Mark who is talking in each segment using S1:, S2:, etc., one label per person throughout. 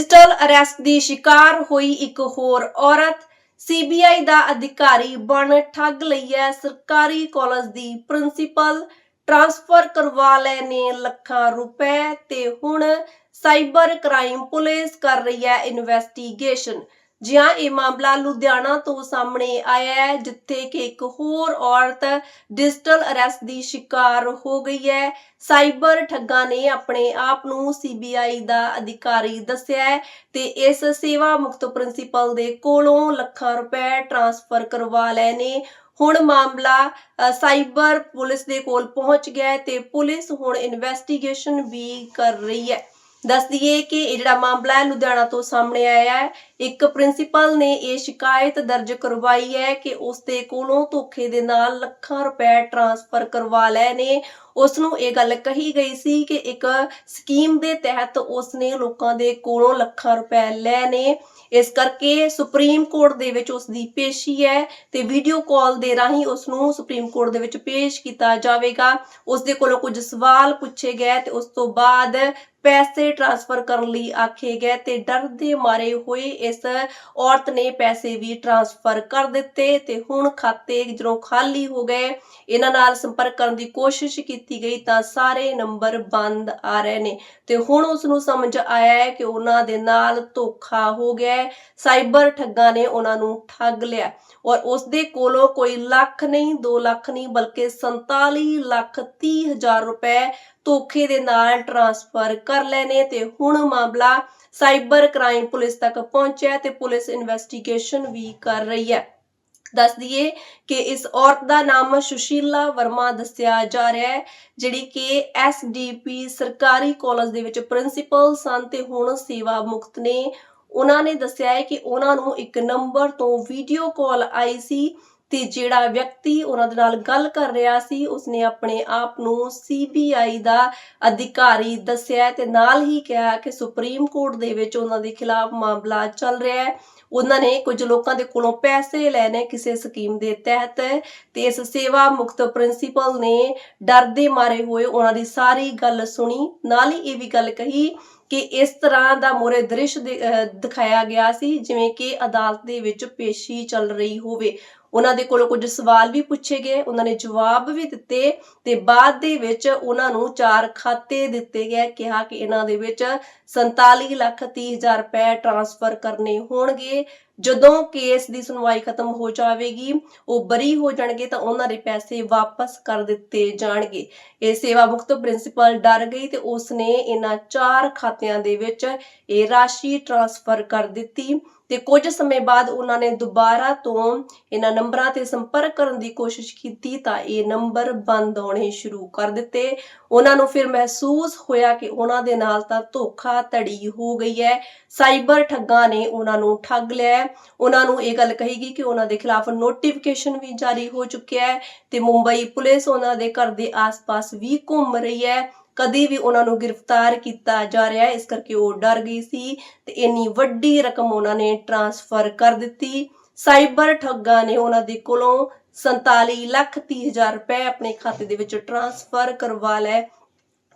S1: Digital arrest ਦੀ ਸ਼ਿਕਾਰ ਹੋਈ ਇੱਕ ਹੋਰ ਔਰਤ। ਸੀਬੀਆਈ ਦਾ ਅਧਿਕਾਰੀ ਬਣ ਠੱਗ ਲਈ ਹੈ। ਸਰਕਾਰੀ ਕਾਲਜ ਦੀ ਪ੍ਰਿੰਸੀਪਲ ਟ੍ਰਾਂਸਫਰ ਕਰਵਾ ਲੈ ਨੇ ਲੱਖਾਂ ਰੁਪਏ ਤੇ ਹੁਣ ਸਾਈਬਰ ਕ੍ਰਾਈਮ ਪੁਲਿਸ ਕਰ ਰਹੀ ਹੈ ਇਨਵੈਸਟੀਗੇਸ਼ਨ। ਜਿਹਾਂ ਇਹ ਮਾਮਲਾ ਲੁਧਿਆਣਾ ਤੋਂ ਸਾਹਮਣੇ ਆਇਆ ਹੈ, ਜਿੱਥੇ ਕਿ ਇੱਕ ਹੋਰ ਔਰਤ ਡਿਜੀਟਲ ਅਰੈਸਟ ਦੀ ਸ਼ਿਕਾਰ ਹੋ ਗਈ ਹੈ। ਸਾਈਬਰ ਠੱਗਾਂ ਨੇ ਆਪਣੇ ਆਪ ਨੂੰ ਸੀਬੀਆਈ ਦਾ ਅਧਿਕਾਰੀ ਦੱਸਿਆ ਹੈ ਤੇ ਇਸ ਸੇਵਾ ਮੁਕਤ ਪ੍ਰਿੰਸੀਪਲ ਦੇ ਕੋਲੋਂ ਲੱਖਾਂ ਰੁਪਏ ਟ੍ਰਾਂਸਫਰ ਕਰਵਾ ਲਏ ਨੇ। ਹੁਣ ਮਾਮਲਾ ਸਾਈਬਰ ਪੁਲਿਸ ਦੇ ਕੋਲ ਪਹੁੰਚ ਗਿਆ ਤੇ ਪੁਲਿਸ ਹੁਣ ਇਨਵੈਸਟੀਗੇਸ਼ਨ ਵੀ ਕਰ ਰਹੀ ਹੈ। ਦੱਸ ਦਈਏ ਕਿ ਇਹ ਜਿਹੜਾ ਮਾਮਲਾ ਹੈ, ਲੁਧਿਆਣਾ ਤੋਂ ਸਾਹਮਣੇ ਆਇਆ ਹੈ। ਇੱਕ ਪ੍ਰਿੰਸੀਪਲ ਨੇ ਇਹ ਸ਼ਿਕਾਇਤ ਦਰਜ ਕਰਵਾਈ ਹੈ ਕਿ ਉਸ ਦੇ ਕੋਲੋਂ ਧੋਖੇ ਦੇ ਨਾਲ ਲੱਖਾਂ ਰੁਪਏ ਟ੍ਰਾਂਸਫਰ ਕਰਵਾ ਲਏ ਨੇ। ਉਸ ਨੂੰ ਇਹ ਗੱਲ ਕਹੀ ਗਈ ਸੀ ਕਿ ਇੱਕ ਸਕੀਮ ਦੇ ਤਹਿਤ ਉਸ ਨੇ ਲੋਕਾਂ ਦੇ ਕੋਲੋਂ ਲੱਖਾਂ ਰੁਪਏ ਲਏ ਨੇ। ਇਸ ਕਰਕੇ ਸੁਪਰੀਮ ਕੋਰਟ ਦੇ ਵਿੱਚ ਉਸ ਦੀ ਪੇਸ਼ੀ ਹੈ ਤੇ ਵੀਡੀਓ ਕਾਲ ਦੇ ਰਾਹੀਂ ਉਸ ਨੂੰ ਸੁਪਰੀਮ ਕੋਰਟ ਦੇ ਵਿੱਚ ਪੇਸ਼ ਕੀਤਾ ਜਾਵੇਗਾ। ਉਸ ਦੇ ਕੋਲੋਂ ਕੁਝ ਸਵਾਲ ਪੁੱਛੇ ਗਏ ਤੇ ਉਸ ਤੋਂ ਬਾਅਦ ਪੈਸੇ ਟ੍ਰਾਂਸਫਰ ਕਰਨ ਲਈ ਆਖੇ ਗਏ ਤੇ ਡਰ ਦੇ ਮਾਰੇ ਹੋਏ ਇਸ ਔਰਤ ਨੇ ਪੈਸੇ ਵੀ ਟ੍ਰਾਂਸਫਰ ਕਰ ਦਿੱਤੇ ਤੇ ਹੁਣ ਖਾਤੇ ਜਦੋਂ ਖਾਲੀ ਹੋ ਗਏ, ਇਹਨਾਂ ਨਾਲ ਸੰਪਰਕ ਕਰਨ ਦੀ ਕੋਸ਼ਿਸ਼ ਕੀਤੀ ਗਈ ਤਾਂ ਸਾਰੇ ਨੰਬਰ ਬੰਦ ਆ ਰਹੇ ਨੇ ਤੇ ਹੁਣ ਉਸ ਨੂੰ ਸਮਝ ਆਇਆ ਹੈ ਕਿ ਉਹਨਾਂ ਦੇ ਨਾਲ ਧੋਖਾ ਹੋ ਗਿਆ ਸਾਈਬਰ ਠੱਗਾਂ ਨੇ ਉਹਨਾਂ ਨੂੰ ਠੱਗ ਲਿਆ ਔਰ ਉਸ ਦੇ ਕੋਲੋਂ ਕੋਈ ਲੱਖ ਨਹੀਂ 2 ਲੱਖ ਨਹੀਂ, ਬਲਕਿ 47 ਲੱਖ 30 ਹਜ਼ਾਰ ਰੁਪਏ ਧੋਖੇ ਦੇ ਨਾਲ ਟ੍ਰਾਂਸਫਰ ਕਰ ਲੈਨੇ ਤੇ ਹੁਣ ਮਾਮਲਾ ਸਾਈਬਰ ਕ੍ਰਾਈਮ ਪੁਲਿਸ ਤੱਕ ਪਹੁੰਚ ਪਹੁੰਚਿਆ ਤੇ ਪੁਲਿਸ ਇਨਵੈਸਟੀਗੇਸ਼ਨ ਵੀ ਕਰ ਰਹੀ ਹੈ। ਦੱਸ ਦਈਏ ਕਿ ਇਸ ਔਰਤ ਦਾ ਨਾਮ ਸੁਸ਼ੀਲਾ ਵਰਮਾ ਦੱਸਿਆ ਜਾ ਰਿਹਾ ਹੈ, ਜਿਹੜੀ ਕਿ ਐਸਡੀਪੀ ਸਰਕਾਰੀ ਕਾਲਜ ਦੇ ਵਿੱਚ ਪ੍ਰਿੰਸੀਪਲ ਸਨ ਤੇ ਹੁਣ ਸੇਵਾ ਮੁਕਤ ਨੇ। ਉਹਨਾਂ ਨੇ ਦੱਸਿਆ ਹੈ ਕਿ ਉਹਨਾਂ ਨੂੰ ਇੱਕ ਨੰਬਰ ਤੋਂ ਵੀਡੀਓ ਕਾਲ ਆਈ ਸੀ ਤੇ ਜਿਹੜਾ ਵਿਅਕਤੀ ਉਹਨਾਂ ਦੇ ਨਾਲ ਗੱਲ ਕਰ ਰਿਹਾ ਸੀ, ਉਸਨੇ ਆਪਣੇ ਆਪ ਨੂੰ ਸੀਬੀਆਈ ਦਾ ਅਧਿਕਾਰੀ ਦੱਸਿਆ ਤੇ ਨਾਲ ਹੀ ਕਿਹਾ ਕਿ ਸੁਪਰੀਮ ਕੋਰਟ ਦੇ ਵਿੱਚ ਉਹਨਾਂ ਦੇ ਖਿਲਾਫ ਮਾਮਲਾ ਚੱਲ ਰਿਹਾ ਹੈ। ਉਹਨਾਂ ਨੇ ਕੁਝ ਲੋਕਾਂ ਦੇ ਕੋਲੋਂ ਪੈਸੇ ਲੈਣੇ ਕਿਸੇ ਸਕੀਮ ਦੇ ਤਹਿਤ ਤੇ ਇਸ ਸੇਵਾ ਮੁਕਤ ਪ੍ਰਿੰਸੀਪਲ ਨੇ ਡਰ ਦੇ ਮਾਰੇ ਹੋਏ ਉਹਨਾਂ ਦੀ ਸਾਰੀ ਗੱਲ ਸੁਣੀ। ਨਾਲ ਹੀ ਇਹ ਵੀ ਗੱਲ ਕਹੀ ਕਿ ਇਸ ਤਰ੍ਹਾਂ ਦਾ ਮੋਰੇ ਦ੍ਰਿਸ਼ ਦਿਖਾਇਆ ਗਿਆ ਸੀ, ਜਿਵੇਂ ਕਿ ਅਦਾਲਤ ਦੇ ਵਿੱਚ ਪੇਸ਼ੀ ਚੱਲ ਰਹੀ ਹੋਵੇ। ਉਹਨਾਂ ਦੇ ਕੋਲੋਂ ਕੁਝ ਸਵਾਲ ਵੀ ਪੁੱਛੇ ਗਏ, ਉਹਨਾਂ ਨੇ ਜਵਾਬ ਵੀ ਦਿੱਤੇ ਤੇ ਬਾਅਦ ਦੇ ਵਿੱਚ ਉਹਨਾਂ ਨੂੰ ਚਾਰ ਖਾਤੇ ਦਿੱਤੇ ਗਏ, ਕਿਹਾ ਕਿ ਇਹਨਾਂ ਦੇ ਵਿੱਚ 47 ਲੱਖ 30 ਹਜ਼ਾਰ ਰੁਪਏ ਟ੍ਰਾਂਸਫਰ ਕਰਨੇ ਹੋਣਗੇ। ਜਦੋਂ ਕੇਸ ਦੀ ਸੁਣਵਾਈ ਖਤਮ ਹੋ ਜਾਵੇਗੀ, ਉਹ ਬਰੀ ਹੋ ਜਾਣਗੇ ਤਾਂ ਉਹਨਾਂ ਦੇ ਪੈਸੇ ਵਾਪਸ ਕਰ ਦਿੱਤੇ ਜਾਣਗੇ। ਇਹ ਸੇਵਾ ਮੁਕਤ ਪ੍ਰਿੰਸੀਪਲ ਡਰ ਗਈ ਤੇ ਉਸਨੇ ਇਹਨਾਂ ਚਾਰ ਖਾਤਿਆਂ ਦੇ ਵਿੱਚ ਇਹ ਰਾਸ਼ੀ ਟ੍ਰਾਂਸਫਰ ਕਰ ਦਿੱਤੀ। ਤੇ ਕੁਝ ਸਮੇਂ ਬਾਅਦ ਉਹਨਾਂ ਨੇ ਦੁਬਾਰਾ ਤੋਂ ਇਹਨਾਂ ਨੰਬਰਾਂ ਤੇ ਸੰਪਰਕ ਕਰਨ ਦੀ ਕੋਸ਼ਿਸ਼ ਕੀਤੀ ਤਾਂ ਇਹ ਨੰਬਰ ਬੰਦ ਆਉਣੇ ਸ਼ੁਰੂ ਕਰ ਦਿੱਤੇ। ਉਹਨਾਂ ਨੂੰ ਫਿਰ ਮਹਿਸੂਸ ਹੋਇਆ ਕਿ ਉਹਨਾਂ ਦੇ ਨਾਲ ਤਾਂ ਧੋਖਾ ਧੜੀ ਹੋ ਗਈ ਹੈ। ਸਾਈਬਰ ਠੱਗਾਂ ਨੇ ਉਹਨਾਂ ਨੂੰ ਠੱਗ ਲਿਆ ਉਹਨਾਂ ਨੂੰ ਇਹ ਗੱਲ ਕਹੀ ਗਈ ਕਿ ਉਹਨਾਂ ਦੇ ਖਿਲਾਫ ਨੋਟੀਫਿਕੇਸ਼ਨ ਵੀ ਜਾਰੀ ਹੋ ਚੁੱਕਿਆ ਹੈ ਤੇ ਮੁੰਬਈ ਪੁਲਿਸ ਉਹਨਾਂ ਦੇ ਘਰ ਦੇ ਆਸ-ਪਾਸ ਵੀ ਘੁੰਮ ਰਹੀ ਹੈ। ਕਦੀ ਵੀ ਉਹਨਾਂ ਨੂੰ ਗ੍ਰਿਫਤਾਰ ਕੀਤਾ ਜਾ ਰਿਹਾ ਹੈ। ਇਸ ਕਰਕੇ ਉਹ ਡਰ ਗਈ ਸੀ ਤੇ ਇੰਨੀ ਵੱਡੀ ਰਕਮ ਉਹਨਾਂ ਨੇ ਟ੍ਰਾਂਸਫਰ ਕਰ ਦਿੱਤੀ। ਸਾਈਬਰ ਠੱਗਾਂ ਨੇ ਉਹਨਾਂ ਦੇ ਕੋਲੋਂ 47 ਲੱਖ 30 ਹਜ਼ਾਰ ਰੁਪਏ ਆਪਣੇ ਖਾਤੇ ਦੇ ਵਿੱਚ ਟ੍ਰਾਂਸਫਰ ਕਰਵਾ ਲਏ।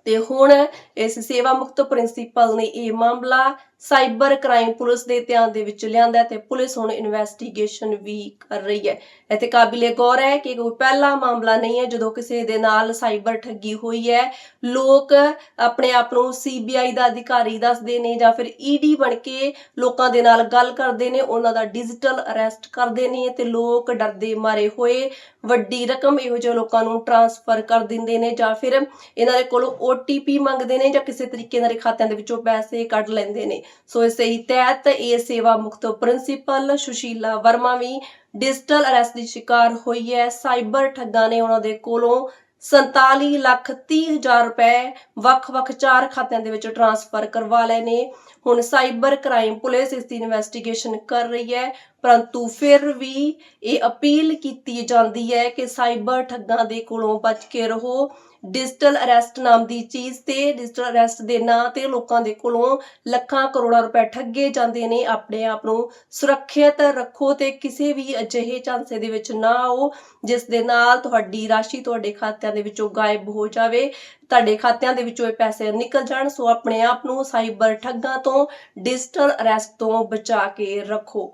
S1: ਤੇ ਹੁਣ ਇਸ ਸੇਵਾ ਮੁਕਤ ਪ੍ਰਿੰਸੀਪਲ ਨੇ ਇਹ ਮਾਮਲਾ ਸਾਈਬਰ ਕ੍ਰਾਈਮ ਪੁਲਿਸ ਦੇ ਧਿਆਨ ਦੇ ਵਿੱਚ ਲਿਆਂਦਾ ਹੈ ਤੇ ਪੁਲਿਸ ਹੁਣ ਇਨਵੈਸਟੀਗੇਸ਼ਨ ਵੀ ਕਰ ਰਹੀ ਹੈ। ਇੱਥੇ ਕਾਬਿਲੇ ਗੌਰ ਹੈ ਕਿ ਕੋਈ ਪਹਿਲਾ ਮਾਮਲਾ ਨਹੀਂ ਹੈ ਜਦੋਂ ਕਿਸੇ ਦੇ ਨਾਲ ਸਾਈਬਰ ਠੱਗੀ ਹੋਈ ਹੈ। ਲੋਕ ਆਪਣੇ ਆਪ ਨੂੰ ਸੀਬੀਆਈ ਦਾ ਅਧਿਕਾਰੀ ਦੱਸਦੇ ਨੇ ਜਾਂ ਫਿਰ ਈਡੀ ਬਣ ਕੇ ਲੋਕਾਂ ਦੇ ਨਾਲ ਗੱਲ ਕਰਦੇ ਨੇ, ਉਹਨਾਂ ਦਾ ਡਿਜੀਟਲ ਅਰੈਸਟ ਕਰਦੇ ਨੇ ਤੇ ਲੋਕ ਡਰਦੇ ਮਾਰੇ ਹੋਏ। ਵੱਡੀ ਰਕਮ ਇਹੋ ਜਿਹੇ ਲੋਕਾਂ ਨੂੰ ਟ੍ਰਾਂਸਫਰ ਕਰ ਦਿੰਦੇ ਨੇ ਜਾਂ ਫਿਰ ਇਹਨਾਂ ਦੇ ਕੋਲੋਂ OTP ਮੰਗਦੇ ਨੇ ਜਾਂ ਕਿਸੇ ਤਰੀਕੇ ਨਾਲ ਖਾਤਿਆਂ ਦੇ ਵਿੱਚੋਂ ਪੈਸੇ ਕੱਢ ਲੈਂਦੇ ਨੇ। ਸੋ ਇਸੇ ਹੀ ਤਹਿਤ ਇਹ ਸੇਵਾ ਮੁਕਤ ਪ੍ਰਿੰਸੀਪਲ ਸੁਸ਼ੀਲਾ ਵਰਮਾ ਵੀ ਡਿਜੀਟਲ ਅਰੈਸਟ ਦੀ ਸ਼ਿਕਾਰ ਹੋਈ ਹੈ। ਸਾਈਬਰ ਠੱਗਾਂ ਨੇ ਉਹਨਾਂ ਦੇ ਕੋਲੋਂ 47 ਲੱਖ 30 ਹਜ਼ਾਰ ਰੁਪਏ ਵੱਖ-ਵੱਖ ਚਾਰ ਖਾਤਿਆਂ ਦੇ ਵਿੱਚ ਟ੍ਰਾਂਸਫਰ ਕਰਵਾ ਲਏ ਨੇ। ਹੁਣ ਸਾਈਬਰ ਕ੍ਰਾਈਮ ਪੁਲਿਸ ਇਸ ਦੀ ਇਨਵੈਸਟੀਗੇਸ਼ਨ ਕਰ ਰਹੀ ਹੈ। ਪਰੰਤੂ ਫਿਰ ਵੀ ਇਹ ਅਪੀਲ ਕੀਤੀ ਜਾਂਦੀ ਹੈ ਕਿ ਸਾਈਬਰ ਠੱਗਾਂ ਦੇ ਕੋਲੋਂ ਬਚ ਕੇ ਰਹੋ। ਡਿਜੀਟਲ ਅਰੈਸਟ ਨਾਮ ਦੀ ਚੀਜ਼ ਤੇ ਡਿਜੀਟਲ ਅਰੈਸਟ ਦੇ ਨਾਂ ਤੇ ਲੋਕਾਂ ਦੇ ਕੋਲੋਂ ਲੱਖਾਂ ਕਰੋੜਾਂ ਰੁਪਏ ਠੱਗੇ ਜਾਂਦੇ ਨੇ। ਆਪਣੇ ਆਪ ਨੂੰ ਸੁਰੱਖਿਅਤ ਰੱਖੋ ਤੇ ਕਿਸੇ ਵੀ ਅਜਿਹੇ ਝਾਂਸੇ ਦੇ ਵਿੱਚ ਨਾ ਆਓ, ਜਿਸ ਦੇ ਨਾਲ ਤੁਹਾਡੀ ਰਾਸ਼ੀ ਤੁਹਾਡੇ ਖਾਤਿਆਂ ਦੇ ਵਿੱਚੋਂ ਗਾਇਬ ਹੋ ਜਾਵੇ। ਤੁਹਾਡੇ ਖਾਤਿਆਂ ਦੇ ਵਿੱਚੋਂ ਇਹ ਪੈਸੇ ਨਿਕਲ ਜਾਣ, ਸੋ ਆਪਣੇ ਆਪ ਨੂੰ ਸਾਈਬਰ ਠੱਗਾਂ ਤੋਂ ਡਿਜੀਟਲ ਅਰੈਸਟ ਤੋਂ ਬਚਾ ਕੇ ਰੱਖੋ।